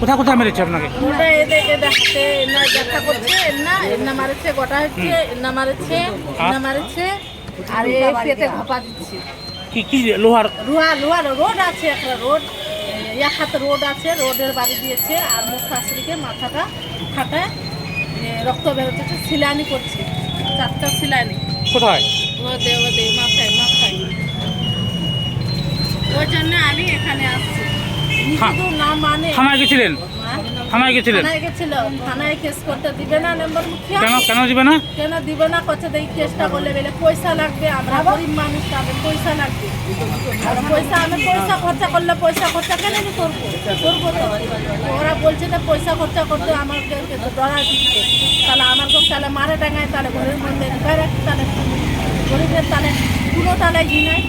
কোথায় কোথায় মেরেছে আপনাকে? ওটা এদের এদের হাতে এনা দেখা করছে এনা এনা মারেছে গোটা হচ্ছে এনা মারেছে এনা মারেছে আর এই পেটে ঘপা দিচ্ছে। কি কি লোহার? রুয়া লোহার রোড আছে একটা রোড এক হাতে রোড আছে রোডের বাড়ি দিয়েছে আর মুখ শাশুড়িকে মাথাটা ফাটায় রক্ত বেরোচ্ছে সিলানি করছে চারটা সিলানি। কোথায়? ও দে ও দে মাথায় মাথায়। ওই জন্য আমি এখানে আসছি। থানায় গেছিলেন? হ্যাঁ? থানায় গেছিলেন? থানায় গেছিল। থানায় কেস করতে দিবে না নম্বর মুখিয়া কেন কেন দিবে না? কেন দিবে না? করছে এই কেসটা করলে বেলে পয়সা লাগবে আমরা গরিব মানুষ তাদের পয়সা লাগবে। আর পয়সা আমি পয়সা খরচা করলে পয়সা খরচা কেন আমি করব? করব তো। ওরা বলছে যে পয়সা খরচা করতে আমাকে ডরা দিচ্ছে। তাহলে আমার তাহলে মারে ডাঙায় তাহলে ঘরের মধ্যে ঢুকায় তাহলে গরিবের তাহলে কোনো তাহলে ই নাই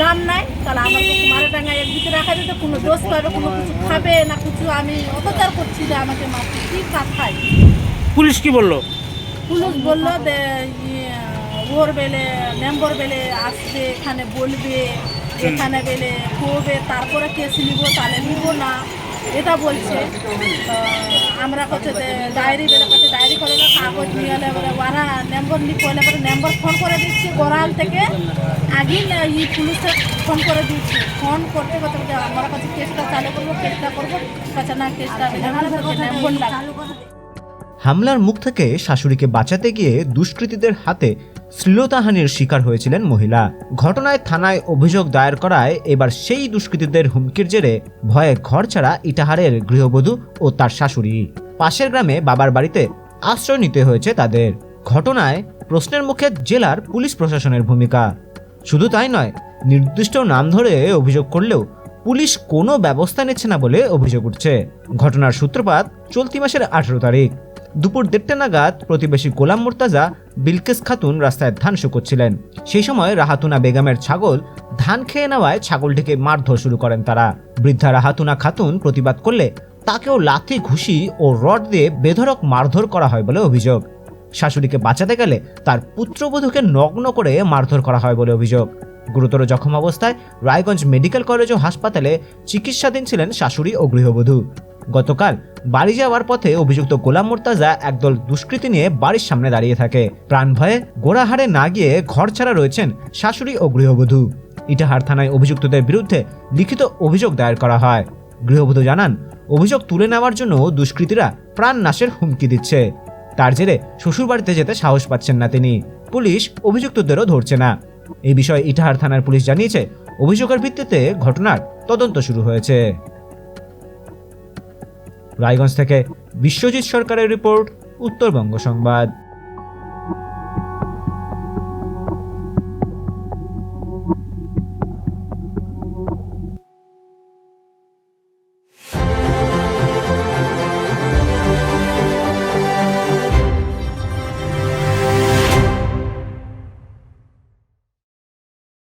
দাম নাই। তাহলে আমার মারে ডাঙায় একদিকে যেত কোনো দোষ পাবে কোনো কিছু খাবে না কিছু? আমি অত্যাচার করছি যে আমাকে মারছে। কী কাজ খাই পুলিশ কি বলল? পুলিশ বলল যে ইয়ে, ওর বেলে মেম্বর বেলে আসবে এখানে বলবে এখানে বেলে করবে তারপরে কেস নিব তাহলে নিব না। এটা বলছে। আমরা কাছে ডায়েরি বেলে কাছে ডায়েরি করে না, কাগজ নিয়ে এলে বলে ওরা নম্বর নি করলে পরে নম্বর ফোন করে দিচ্ছি গোড়াল থেকে আগে না ই পুলিশে ফোন করে দিচ্ছি। ফোন করতে করতে বলছে, আমরা কাছে কেসটা চালু করব কেসটা করব। কাছে না কেসটা নম্বর লাগবে হামলার মুখ থেকে শাশুড়িকে বাঁচাতে গিয়ে দুষ্কৃতীদের হাতে শ্লীলতাহানির শিকার হয়েছিলেন মহিলা। ঘটনায় থানায় অভিযোগ দায়ের করায় এবার সেই দুষ্কৃতীদের হুমকির জেরে ভয়ে ঘর ছাড়া ইটাহারের গৃহবধূ ও তার শাশুড়ি। পাশের গ্রামে বাবার বাড়িতে আশ্রয় নিতে হয়েছে তাদের। ঘটনায় প্রশ্নের মুখে জেলার পুলিশ প্রশাসনের ভূমিকা। শুধু তাই নয়, নির্দিষ্ট নাম ধরে অভিযোগ করলেও পুলিশ কোনো ব্যবস্থা নিচ্ছে না বলে অভিযোগ উঠছে। ঘটনার সূত্রপাত চলতি মাসের আঠেরো তারিখ। দুপুর দেড়টা নাগাদ প্রতিবেশী গোলাম মুর্তাজা বিলকেস খাতুন রাস্তায় ধান শুকোচ্ছিলেন। সেই সময় রাহাতুনা বেগমের ছাগল ধান খেয়ে নেওয়ায় ছাগলটিকে মারধর শুরু করেন তারা। বৃদ্ধা রাহাতুনা খাতুন প্রতিবাদ করলে তাকেও লাথি, ঘুষি ও রড দিয়ে বেধড়ক মারধর করা হয় বলে অভিযোগ। শাশুড়িকে বাঁচাতে গেলে তার পুত্রবধূকে নগ্ন করে মারধর করা হয় বলে অভিযোগ। গুরুতর জখম অবস্থায় রায়গঞ্জ মেডিকেল কলেজ ও হাসপাতালে চিকিৎসাধীন ছিলেন শাশুড়ি ও গৃহবধূ। গতকাল বাড়ি যাওয়ার পথে অভিযুক্ত গোলাম মোর্তাজা একদল দুষ্কৃতী নিয়ে বাড়ির সামনে দাঁড়িয়ে থাকে। প্রাণ ভয়ে গোড়াহারে না গিয়ে ঘর ছাড়া রয়েছেন শাশুড়ি ও গৃহবধূ। ইটাহার থানায় অভিযুক্তদের বিরুদ্ধে লিখিত অভিযোগ দায়ের করা হয়। গৃহবধূ জানান, অভিযোগ তুলে নেওয়ার জন্য দুষ্কৃতীরা প্রাণ নাশের হুমকি দিচ্ছে। তার জেরে শ্বশুরবাড়িতে যেতে সাহস পাচ্ছেন না তিনি। পুলিশ অভিযুক্তদেরও ধরছে না। এই বিষয়ে ইটাহার থানার পুলিশ জানিয়েছে, অভিযোগের ভিত্তিতে ঘটনার তদন্ত শুরু হয়েছে। রায়গঞ্জ থেকে বিশ্বজিৎ সরকারের রিপোর্ট উত্তরবঙ্গ সংবাদ।